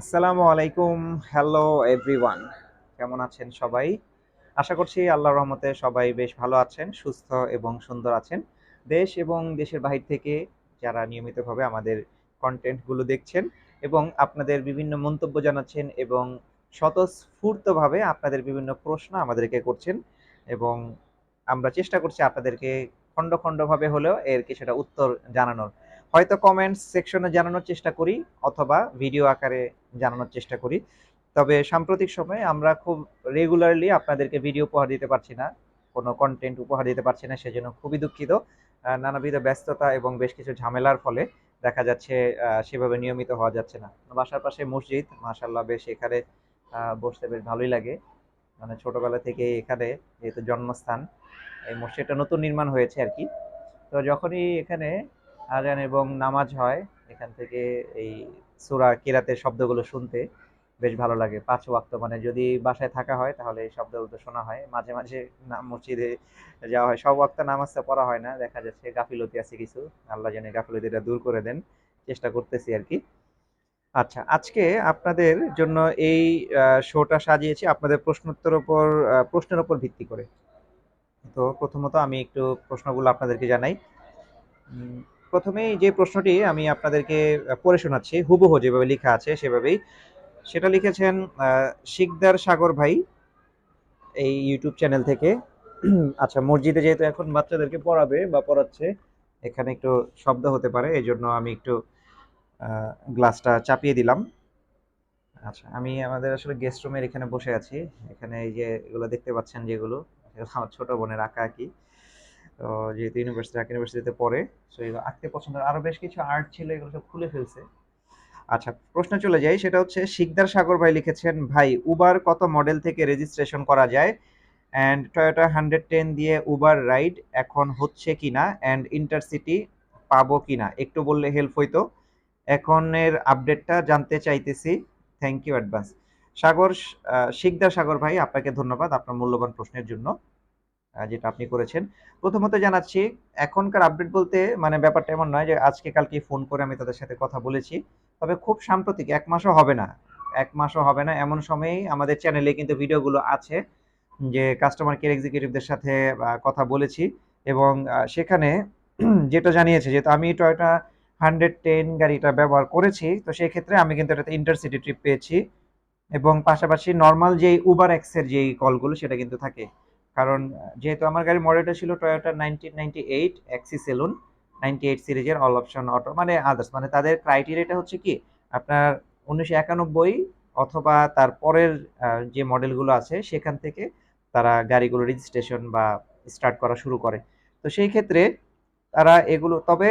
আসসালামু আলাইকুম, hello everyone. কেমন আছেন সবাই? আশা করছি আল্লাহ রহমতে সবাই বেশ ভালো আছেন, সুস্থ এবং সুন্দর আছেন। দেশ এবং দেশের বাহির থেকে যারা নিয়মিতভাবে আমাদের কন্টেন্টগুলো দেখছেন এবং আপনাদের বিভিন্ন মন্তব্য জানাচ্ছেন এবং স্বতঃস্ফূর্তভাবে আপনাদের বিভিন্ন প্রশ্ন আমাদেরকে করছেন এবং আমরা চেষ্টা করছি আপনাদেরকে খণ্ড খণ্ডভাবে হলেও এর কিছুটা উত্তর জানানোর। হয়তো কমেন্টস সেকশনে জানানোর চেষ্টা করি অথবা ভিডিও আকারে জানানোর চেষ্টা করি। তবে সাম্প্রতিক সময়ে আমরা খুব রেগুলারলি আপনাদেরকে ভিডিও উপহার দিতে পারছি না, কোনো কন্টেন্ট উপহার দিতে পারছি না, সেজন্য খুবই দুঃখিত। নানাবিধ ব্যস্ততা এবং বেশ কিছু ঝামেলার ফলে দেখা যাচ্ছে সেভাবে নিয়মিত হওয়া যাচ্ছে না। বাসার পাশে মসজিদ মাশাল্লাহ বেশ এখানে বসতে বেশ ভালোই লাগে। মানে ছোটবেলা থেকে এখানে যেহেতু জন্মস্থান, এই মসজিদটা নতুন নির্মাণ হয়েছে আর কি। তো যখনই এখানে আজান এবং নামাজ হয় এখান থেকে এই সূরা কিরাতের শব্দগুলো শুনতে বেশ ভালো লাগে। পাঁচ ওয়াক্ত মানে যদি বাসায় থাকা হয় তাহলে এই শব্দগুলো শোনা হয়। মাঝে মাঝে মসজিদে যাওয়া হয়। সব ওয়াক্ত নামাজটা পড়া হয় না দেখা যাচ্ছে গাফিলতি আছে কিছু। আল্লাহ জানে গাফিলতিটা দূর করে দেন চেষ্টা করতেছি আর কি। আচ্ছা আজকে আপনাদের জন্য এই শোটা সাজিয়েছি আপনাদের প্রশ্নোত্তর আহ, প্রশ্নের উপর ভিত্তি করে। তো প্রথমত আমি একটু প্রশ্নগুলো আপনাদেরকে জানাই। প্রথমেই যে প্রশ্নটি আমি আপনাদেরকে পড়ে শোনাচ্ছি, হুবহু যেভাবে লেখা আছে সেভাবেই। সেটা লিখেছেন শিকদার সাগর ভাই এই ইউটিউব চ্যানেল থেকে। আচ্ছা মসজিদে যেহেতু এখন বাচ্চাদেরকে পড়াবে বা পড়াচ্ছে, এখানে একটু শব্দ হতে পারে এই জন্য আমি একটু গ্লাসটা চাপিয়ে দিলাম। আচ্ছা আমি আমাদের আসলে গেস্ট রুমের এখানে বসে আছি। এখানে এই যে এগুলো দেখতে পাচ্ছেন যেগুলো, আমার ছোট বোনের আঁকা আঁকি। যেহেতু ইউনিভার্সিটি ঢাকা ইউনিভার্সিটিতে পড়ে সো এগুলো আঁকতে পছন্দ আরও বেশ কিছু আর্ট ছিল, এগুলো সব খুলে ফেলছে। আচ্ছা প্রশ্ন চলে যাই, সেটা হচ্ছে, শিকদার সাগর ভাই লিখেছেন, ভাই উবার কত মডেল থেকে রেজিস্ট্রেশন করা যায়? অ্যান্ড টয়োটা হান্ড্রেড টেন দিয়ে উবার রাইড এখন হচ্ছে কিনা? অ্যান্ড ইন্টারসিটি পাবো কিনা? একটু বললে হেল্প হইতো। এখনের আপডেটটা জানতে চাইতেছি। Thank you advance Sagar Sikder Sagar ভাই, আপনাকে ধন্যবাদ আপনার মূল্যবান প্রশ্নের জন্য। যেটা আপনি করেছেন। প্রথমত জানাচ্ছি, এখনকার আপডেট বলতে মানে ব্যাপারটা এমন নয় যে আজকে কালকে ফোন করে আমি তাদের সাথে কথা বলেছি। তবে খুব সাম্প্রতিক, এক মাসও হবে না। এক মাসও হবে না, এমন সময়েই আমাদের চ্যানেলে কিন্তু ভিডিওগুলো আছে, যে কাস্টমার কেয়ার এক্সিকিউটিভদের সাথে কথা বলেছি। এবং সেখানে যেটা জানিয়েছে যেহেতু আমি টয়োটা হান্ড্রেড টেন গাড়িটা ব্যবহার করেছি, তো সেই ক্ষেত্রে আমি কিন্তু এটাতে ইন্টারসিটি ট্রিপ পেয়েছি। এবং পাশাপাশি নর্মাল যেই উবার এক্সের যেই কলগুলো সেটা কিন্তু থাকে। কারণ, যেহেতু আমার গাড়ির মডেলটা ছিল Toyota nineteen ninety eight Axio saloon ninety eight সিরিজের অল অপশন অটো মানে আদার্স মানে তাদের ক্রাইটেরিয়াটা হচ্ছে কি, আপনার উনিশশো একানব্বই অথবা তার পরের যে মডেলগুলো আছে, সেখান থেকে তারা গাড়িগুলো রেজিস্ট্রেশন বা স্টার্ট করা শুরু করে। তো সেই ক্ষেত্রে তারা এগুলো, তবে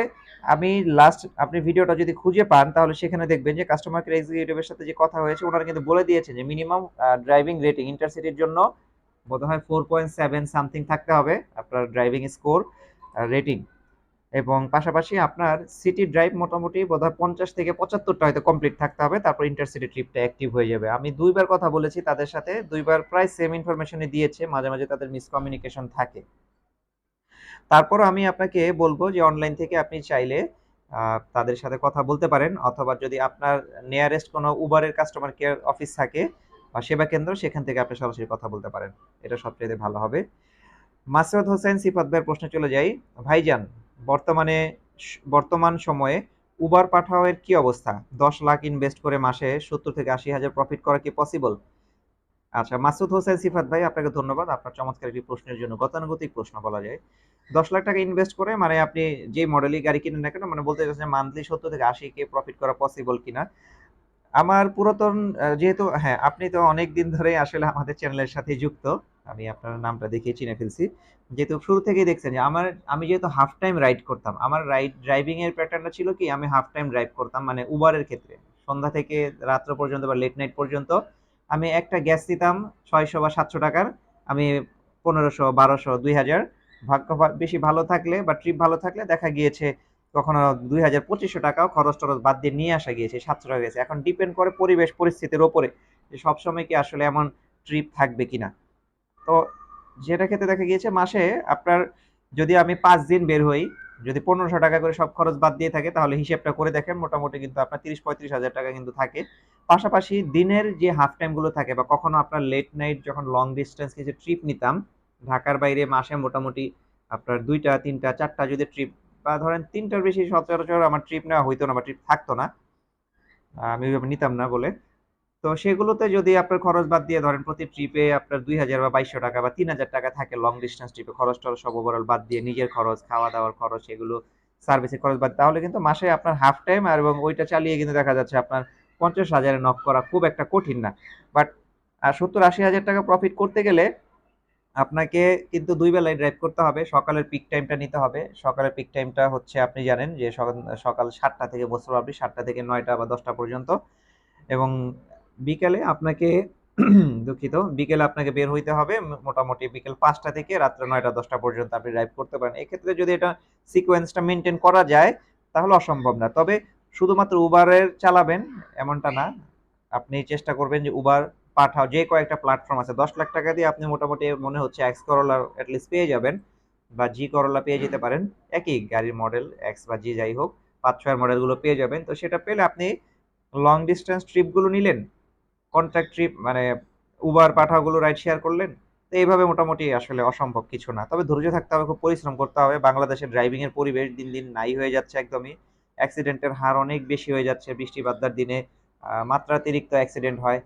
আমি লাস্ট আপনি ভিডিওটা যদি খুঁজে পান, তাহলে সেখানে দেখবেন যে কাস্টমার কেয়ার এক্সিকিউটিভের সাথে যে কথা হয়েছে, ওনারা কিন্তু বলে দিয়েছেন যে মিনিমাম ড্রাইভিং রেটিং ইন্টারসিটির জন্য বোধহয় ফোর পয়েন্ট সেভেন সামথিং থাকতে হবে আপনার ড্রাইভিং স্কোর রেটিং এবং পাশাপাশি আপনার সিটি ড্রাইভ মোটামুটি বোধহয় পঞ্চাশ থেকে পঁচাত্তরটা হয়তো কমপ্লিট থাকতে হবে, তারপর ইন্টারসিটি ট্রিপটা অ্যাক্টিভ হয়ে যাবে। আমি দুইবার কথা বলেছি তাদের সাথে, দুইবার প্রায় সেম ইনফরমেশনই দিয়েছে, মাঝে মাঝে তাদের মিসকমিউনিকেশন থাকে। তারপর আমি আপনাকে বলব যে অনলাইন থেকে আপনি চাইলে তাদের সাথে কথা বলতে পারেন, অথবা যদি আপনার নিয়ারেস্ট কোনো উবারের কাস্টমার কেয়ার অফিস থাকে সেবা কেন্দ্র, সেখান থেকে আপনি সরাসরি কথা বলতে পারেন। এটা সবচেয়ে ভালো হবে। মাসুদ হোসেন সিফাত ভাইয়ের প্রশ্নে চলে যাই। ভাইজান, বর্তমানে বর্তমান সময়ে উবার পাঠাওয়ের কি অবস্থা? দশ লাখ ইনভেস্ট করে মাসে সত্তর থেকে আশি হাজার প্রফিট করা কি পসিবল? আচ্ছা মাসুদ হোসেন সিফাত ভাই, আপনাকে ধন্যবাদ। আপনার চমৎকার একটি প্রশ্নের জন্য গতানুগতিক প্রশ্ন বলা যায়। দশ লাখ টাকা ইনভেস্ট করে মানে আপনি যে মডেলই গাড়ি কিনেন না কেন মানে বলতে চাচ্ছেন মান্থলি সত্তর থেকে আশি কে প্রফিট করা পসিবল কিনা? আমার পুরাতন যেহেতু হ্যাঁ আপনি তো অনেক দিন ধরে আসলে আমাদের চ্যানেলের সাথে যুক্ত, আমি আপনার নামটা দেখে চিনে ফেলছি। যেহেতু শুরু থেকেই দেখছেন যে আমার, আমি যেহেতু হাফ টাইম রাইড করতাম, আমার রাইড ড্রাইভিং এর প্যাটার্নটা ছিল কি, আমি হাফ টাইম ড্রাইভ করতাম মানে উবারের ক্ষেত্রে। সন্ধ্যা থেকে রাত্র পর্যন্ত বা লেট নাইট পর্যন্ত আমি একটা গ্যাস দিতাম ছয়শো বা সাতশো টাকার, আমি পনেরোশো, বারোশো, দুই হাজার। ভাগ্য বেশি ভালো থাকলে বা ট্রিপ ভালো থাকলে দেখা গিয়েছে কখনো দুই হাজার পঁচিশশো টাকাও খরচ টরচ বাদ দিয়ে নিয়ে আসা গিয়েছে সাতশো টাকা গেছে। এখন ডিপেন্ড করে পরিবেশ, পরিস্থিতির ওপরে যে সবসময় কি আসলে এমন ট্রিপ থাকবে কিনা। তো যেটা ক্ষেত্রে দেখা গিয়েছে, মাসে আপনার যদি আমি পাঁচ দিন বের হই, যদি পনেরোশো টাকা করে সব খরচ বাদ দিয়ে থাকে, তাহলে হিসেবটা করে দেখেন, মোটামুটি কিন্তু আপনার তিরিশ পঁয়ত্রিশ হাজার টাকা কিন্তু থাকে। পাশাপাশি দিনের যে হাফ টাইমগুলো থাকে বা কখনো আপনার লেট নাইট যখন লং ডিস্টেন্স কিছু ট্রিপ নিতাম, ঢাকার বাইরে মাসে মোটামুটি আপনার দুইটা, তিনটা, চারটা যদি ট্রিপ বা ধরেন তিনটার বেশি সচরাচর আমার ট্রিপ নেওয়া হইতো না বা ট্রিপ থাকতো না। আমি ওইভাবে নিতাম না বলে। তো সেগুলোতে যদি আপনার খরচ বাদ দিয়ে ধরেন প্রতি ট্রিপে আপনার দুই হাজার বা বাইশশো টাকা বা তিন হাজার টাকা থাকে লং ডিস্টেন্স ট্রিপে খরচ টরচ সব ওভারঅল বাদ দিয়ে নিজের খরচ খাওয়া দাওয়ার খরচ, এগুলো সার্ভিসের খরচ বাদ, তাহলে কিন্তু মাসে আপনার হাফ টাইম আর এবং ওইটা চালিয়ে কিন্তু দেখা যাচ্ছে আপনার পঞ্চাশ হাজারে নক করা খুব একটা কঠিন না। বাট আর সত্তর আশি হাজার টাকা প্রফিট করতে গেলে আপনাকে কিন্তু দুই বেলায় ড্রাইভ করতে হবে। সকালের পিক টাইমটা নিতে হবে। সকালের পিক টাইমটা হচ্ছে আপনি জানেন যে সকাল সাতটা থেকে বসতে পারবি সাতটা থেকে নয়টা বা দশটা পর্যন্ত। এবং বিকেলে আপনাকে দুঃখিত, বিকেলে আপনাকে বের হইতে হবে। মোটামুটি বিকেল পাঁচটা থেকে রাত্রে নয়টা, দশটা পর্যন্ত আপনি ড্রাইভ করতে পারেন। এক্ষেত্রে যদি এটা সিকোয়েন্সটা মেনটেন করা যায়, তাহলে অসম্ভব না। তবে শুধুমাত্র উবারের চালাবেন, এমনটা না। আপনি চেষ্টা করবেন যে উবার পাঠাও, যে কয়েকটা প্ল্যাটফর্ম আছে, দশ লাখ টাকা দিয়ে আপনি মোটামুটি মনে হচ্ছে এক্স করোলা অ্যাটলিস্ট পেয়ে যাবেন বা জি করোলা পেয়ে যেতে পারেন। একই গাড়ির মডেল এক্স বা জি যাই হোক, পাঁচ ছয়ের মডেলগুলো পেয়ে যাবেন। তো সেটা পেলে আপনি লং ডিস্টেন্স ট্রিপগুলো নিলেন কন্ট্রাক্ট ট্রিপ মানে উবার পাঠাওগুলো রাইড শেয়ার করলেন। তো এইভাবে মোটামুটি আসলে অসম্ভব কিছু না। তবে ধৈর্য থাকতে হবে, খুব পরিশ্রম করতে হবে। বাংলাদেশের ড্রাইভিংয়ের পরিবেশ দিন দিন নাই হয়ে যাচ্ছে একদমই। অ্যাক্সিডেন্টের হার অনেক বেশি হয়ে যাচ্ছে বৃষ্টি বাদ্দার দিনে মাত্রাতিরিক্ত অ্যাক্সিডেন্ট হয়।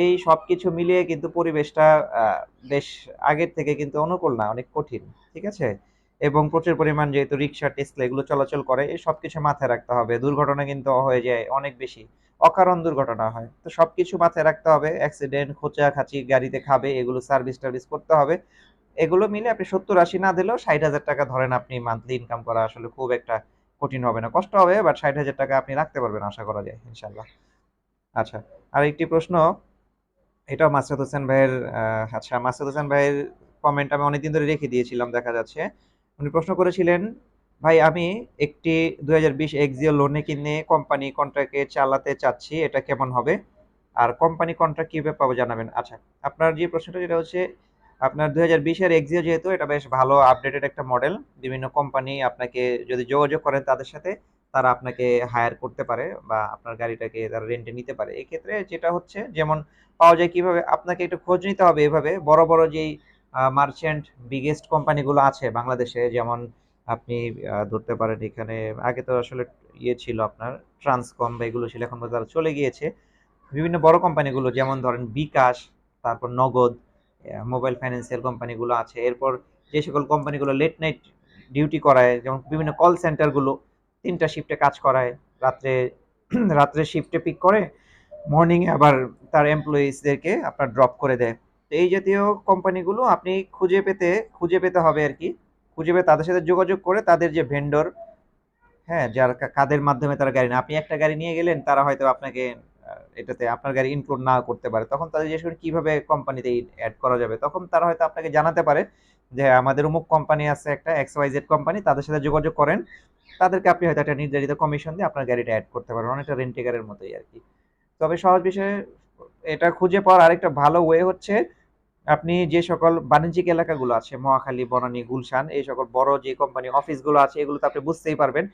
এই সব কিছু মিলিয়ে কিন্তু পরিবেশটা বেশ আগের থেকে কিন্তু অনুকূল না, অনেক কঠিন, ঠিক আছে? এবং প্রচুর পরিমাণ যেহেতু রিক্সা, টেসলা এগুলো চলাচল করে, এই সব কিছু মাথায় রাখতে হবে। দুর্ঘটনা কিন্তু হয়ে যায় অনেক বেশি, অকারণ দুর্ঘটনা হয়। তো সব কিছু মাথায় রাখতে হবে অ্যাক্সিডেন্ট খোঁচা খাচি গাড়িতে খাবে, এগুলো সার্ভিস টার্ভিস করতে হবে। এগুলো মিলে আপনি সত্তর আশি না দিলেও ষাট হাজার টাকা ধরেন আপনি মান্থলি ইনকাম করা আসলে খুব একটা কঠিন হবে না। কষ্ট হবে বাট ষাট হাজার টাকা আপনি রাখতে পারবেন আশা করা যায় ইনশাল্লাহ আচ্ছা আর একটি প্রশ্ন এটাও মাসুদ হোসেন ভাইয়ের আচ্ছা মাসুদ হোসেন ভাইয়ের কমেন্ট আমি অনেকদিন ধরে রেখে দিয়েছিলাম, দেখা যাচ্ছে। উনি প্রশ্ন করেছিলেন, ভাই, আমি একটি দুই হাজার বিশ এক্সিও লোনে কিনে কোম্পানি কন্ট্রাক্টে চালাতে চাচ্ছি, এটা কেমন হবে? আর কোম্পানি কন্ট্রাক্ট কীভাবে পাবো জানাবেন? আচ্ছা আপনার যে প্রশ্নটা যেটা হচ্ছে, আপনার দুই হাজার বিশের এক্সিও যেহেতু, এটা বেশ ভালো আপডেটেড একটা মডেল বিভিন্ন কোম্পানি আপনাকে যদি যোগাযোগ করেন তাদের সাথে তারা আপনাকে হায়ার করতে পারে বা আপনার গাড়িটাকে তারা রেন্টে নিতে পারে। এক্ষেত্রে যেটা হচ্ছে, যেমন পাওয়া যায় কীভাবে, আপনাকে একটু খোঁজ নিতে হবে এভাবে। বড় বড় যেই মার্চেন্ট বিগেস্ট কোম্পানিগুলো আছে বাংলাদেশে, যেমন আপনি ধরতে পারেন এখানে, আগে তো আসলে ইয়ে ছিল আপনার ট্রান্সকম বা এগুলো ছিল, এখন তারা চলে গিয়েছে। বিভিন্ন বড় কোম্পানিগুলো যেমন ধরেন বিকাশ, তারপর নগদ মোবাইল ফাইন্যান্সিয়াল কোম্পানিগুলো আছে। এরপর যে সকল কোম্পানিগুলো লেট নাইট ডিউটি করায়, যেমন বিভিন্ন কল সেন্টারগুলো তিনটা শিফটে কাজ করায়। রাত্রে রাত্রে শিফটে পিক করে মর্নিংয়ে আবার তার এমপ্লয়িজদেরকে আপনার ড্রপ করে দেয়। তো এই জাতীয় কোম্পানিগুলো আপনি খুঁজে পেতে খুঁজে পেতে হবে আর কি। খুঁজে পেয়ে তাদের সাথে যোগাযোগ করে তাদের যে ভেন্ডর হ্যাঁ যার কাদের মাধ্যমে তারা গাড়ি আপনি একটা গাড়ি নিয়ে গেলেন, তারা হয়তো আপনাকে এটাতে আপনার গাড়ি ইনক্লুড না করতে পারে। তখন তাদের জিজ্ঞেস করেন, কীভাবে কোম্পানিতে অ্যাড করা যাবে? তখন তারা হয়তো আপনাকে জানাতে পারে যে, আমাদের অমুক কোম্পানি আছে একটা এক্স ওয়াই জেড কোম্পানি তাদের সাথে যোগাযোগ করেন। তাদেরকে আপনি হয়তো একটা নির্ধারিত কমিশন দিয়ে আপনার গাড়িটা অ্যাড করতে পারেন, অনেকটা রেন্টিকারের মতোই আর কি। তবে সহজ বিষয়ে, এটা খুঁজে পাওয়ার আরেকটা ভালো ওয়ে হচ্ছে, আপনি যে সকল বাণিজ্যিক এলাকাগুলো আছে, মহাখালী, বনানী, গুলশান, এই সকল বড় যে কোম্পানি অফিসগুলো আছে এগুলোতে আপনি বুঝতেই পারবেন।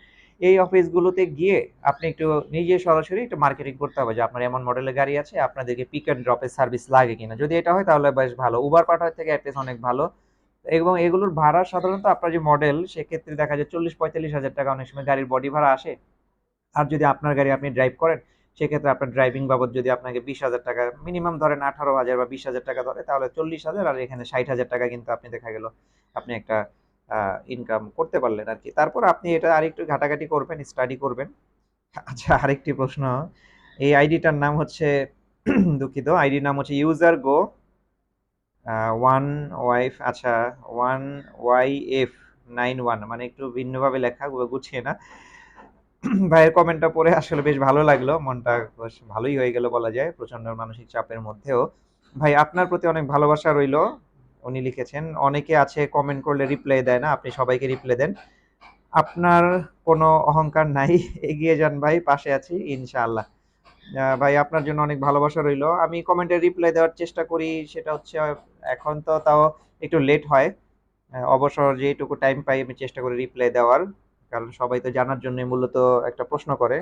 এই অফিসগুলোতে গিয়ে আপনি একটু নিজে সরাসরি একটু মার্কেটিং করতে হবে যে আপনার এমন মডেলের গাড়ি আছে, আপনাদেরকে পিক অ্যান্ড ড্রপের সার্ভিস লাগে কিনা। যদি এটা হয় তাহলে বেশ ভালো। উবার পাঠার থেকে অ্যাটলিস্ট অনেক ভালো। এবং এগুলোর ভাড়া সাধারণত আপনার যে মডেল সেক্ষেত্রে দেখা যায় চল্লিশ, পঁয়তাল্লিশ হাজার টাকা অনেক সময় গাড়ির বডি ভাড়া আসে। আর যদি আপনার গাড়ি আপনি ড্রাইভ করেন, সেক্ষেত্রে আপনার ড্রাইভিং বাবদ যদি আপনাকে বিশ হাজার টাকা মিনিমাম ধরেন আঠারো হাজার বা বিশ হাজার টাকা ধরে, তাহলে চল্লিশ হাজার আর এখানে ষাট হাজার টাকা কিন্তু আপনি দেখা গেল, আপনি একটা ইনকাম করতে পারলেন আর কি। তারপর আপনি এটা আরেকটু ঘাটাঘাটি করবেন স্টাডি করবেন। আচ্ছা আরেকটি প্রশ্ন, এই আইডিটার নাম হচ্ছে, দুঃখিত আইডির নাম হচ্ছে ইউজার গো ওয়ান ওয়াইফ আচ্ছা one Y F nine one মানে একটু ভিন্নভাবে লেখা গুছিয়ে না। ভাইয়ের কমেন্টটা পড়ে আসলে বেশ ভালো লাগল, মনটা বেশ ভালোই হয়ে গেল বলা যায় প্রচণ্ড মানসিক চাপের মধ্যেও। ভাই, আপনার প্রতি অনেক ভালোবাসা রইল, উনি লিখেছেন, অনেকে আছে কমেন্ট করলে রিপ্লাই দেয় না, আপনি সবাইকে রিপ্লাই দেন। আপনার কোনো অহংকার নাই, এগিয়ে যান ভাই, পাশে আছি, ইনশাআল্লাহ। ভাই, আপনার জন্য অনেক ভালোবাসা রইল। আমি কমেন্টে রিপ্লাই দেওয়ার চেষ্টা করি, সেটা হচ্ছে, এখন তো তাও একটু লেট হয়। অবসর যেটুকু টাইম পাই, আমি চেষ্টা করি রিপ্লাই দেওয়ার। কারণ সবাই তো জানার জন্য মূলত একটা প্রশ্ন করে।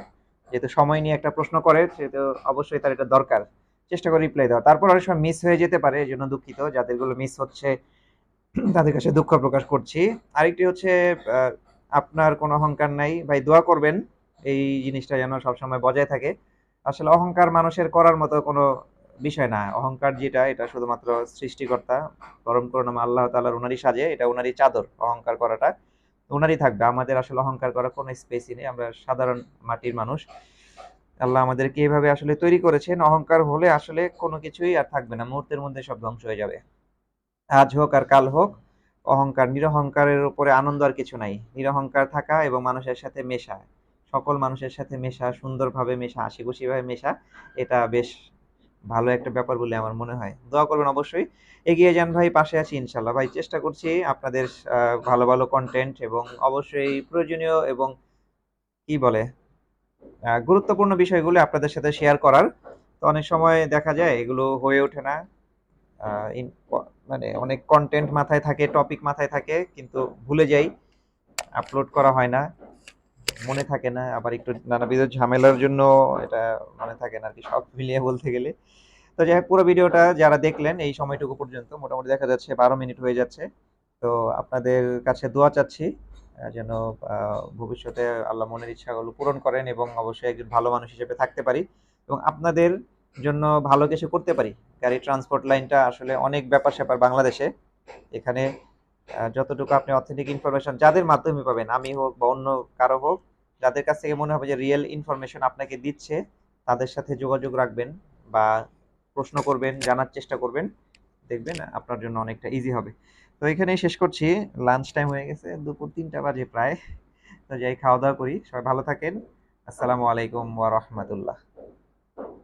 যেহেতু সময় নিয়ে একটা প্রশ্ন করে, সেহেতু অবশ্যই তার এটা দরকার। চেষ্টা করে রিপ্লাই দেওয়া তারপর অনেক সময় মিস হয়ে যেতে পারে এই জন্য দুঃখিত। যাদেরগুলো মিস হচ্ছে, তাদের কাছে দুঃখ প্রকাশ করছি। আরেকটি হচ্ছে আপনার কোনো অহংকার নাই। ভাই, দোয়া করবেন। এই জিনিসটা যেন সবসময় বজায় থাকে। আসলে অহংকার মানুষের করার মতো কোনো বিষয় না। অহংকার যেটা, এটা শুধুমাত্র সৃষ্টিকর্তা, পরম করুণাম আল্লাহ তাআলার উনারই সাজে, এটা উনারই চাদর অহংকার করাটা। উনারই থাকবে। আমাদের আসলে অহংকার করার কোনো স্পেসই নেই। আমরা সাধারণ মাটির মানুষ। আল্লাহ আমাদেরকে এইভাবে আসলে তৈরি করেছেন। অহংকার হলে আসলে কোনো কিছুই আর থাকবে না। মুহূর্তের মধ্যে সব ধ্বংস হয়ে যাবে। আজ হোক আর কাল হোক, অহংকার, নিরহংকারের উপরে আনন্দ আর কিছু নাই। নিরহংকার থাকা এবং মানুষের সাথে মেশা সকল মানুষের সাথে মেশা, সুন্দরভাবে মেশা হাসি খুশিভাবে মেশা, এটা বেশ ভালো একটা ব্যাপার বলে আমার মনে হয়। দোয়া করবেন অবশ্যই। এগিয়ে যান ভাই, পাশে আছি ইনশাল্লাহ ভাই, চেষ্টা করছি আপনাদের ভালো ভালো কন্টেন্ট এবং অবশ্যই প্রয়োজনীয় এবং কি বলে গুরুত্বপূর্ণ বিষয়গুলো আপনাদের সাথে শেয়ার করার। তো অনেক সময় দেখা যায় এগুলো হয়ে ওঠে না। মানে অনেক কন্টেন্ট মাথায় থাকে টপিক মাথায় থাকে, কিন্তু ভুলে যাই। আপলোড করা হয় না। মনে থাকে না, আবার একটু নানাবিধ ঝামেলার জন্য এটা মনে থাকে না আর কি, সব মিলিয়ে বলতে গেলে। তো যাই হোক, পুরো ভিডিওটা যারা দেখলেন, এই সময়টুকু পর্যন্ত মোটামুটি দেখা যাচ্ছে বারো মিনিট হয়ে যাচ্ছে। তো আপনাদের কাছে দোয়া চাচ্ছি যেন ভবিষ্যতে আল্লাহ মনের ইচ্ছাগুলো পূরণ করেন এবং অবশ্যই একজন ভালো মানুষ হিসেবে থাকতে পারি এবং আপনাদের জন্য ভালো কিছু করতে পারি। গাড়ি, ট্রান্সপোর্ট লাইনটা আসলে অনেক ব্যাপার স্যাপার বাংলাদেশে। এখানে যতটুকু আপনি অথেন্টিক ইনফরমেশন যাদের মাধ্যমে পাবেন, আমি হোক বা অন্য কারও হোক, যাদের কাছ থেকে মনে হবে যে রিয়েল ইনফরমেশন আপনাকে দিচ্ছে, তাদের সাথে যোগাযোগ রাখবেন বা প্রশ্ন করবেন, জানার চেষ্টা করবেন। দেখবেন আপনার জন্য অনেকটা ইজি হবে। তো এখানেই শেষ করছি। লাঞ্চ টাইম হয়ে গেছে, দুপুর তিনটা বাজে প্রায়। তো যাই খাওয়া দাওয়া করি। সবাই ভালো থাকেন। আসসালামু আলাইকুম ওয়া রাহমাতুল্লাহ।